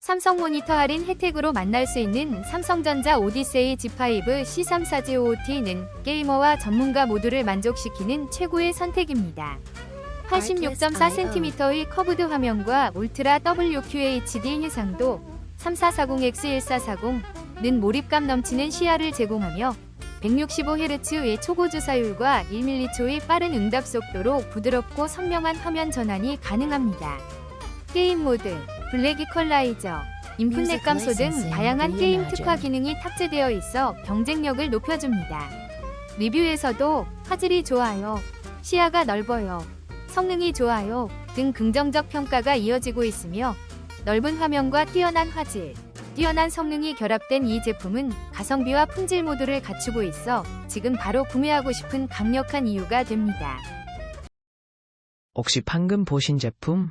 삼성 모니터 할인 혜택으로 만날 수 있는 삼성전자 오디세이 G5 C3 4G OOT는 게이머와 전문가 모두를 만족시키는 최고의 선택입니다. 86.4cm의 커브드 화면과 울트라 WQHD 해상도 3440X1440는 몰입감 넘치는 시야를 제공하며 165Hz의 초고 주사율과 1m초의 빠른 응답 속도로 부드럽고 선명한 화면 전환이 가능합니다. 게임 모드, 블랙 이퀄라이저, 인풋넷 감소 등 다양한 게임 특화 기능이 탑재되어 있어 경쟁력을 높여줍니다. 리뷰에서도 화질이 좋아요, 시야가 넓어요, 성능이 좋아요 등 긍정적 평가가 이어지고 있으며 넓은 화면과 뛰어난 화질, 뛰어난 성능이 결합된 이 제품은 가성비와 품질 모두를 갖추고 있어 지금 바로 구매하고 싶은 강력한 이유가 됩니다. 혹시 방금 보신 제품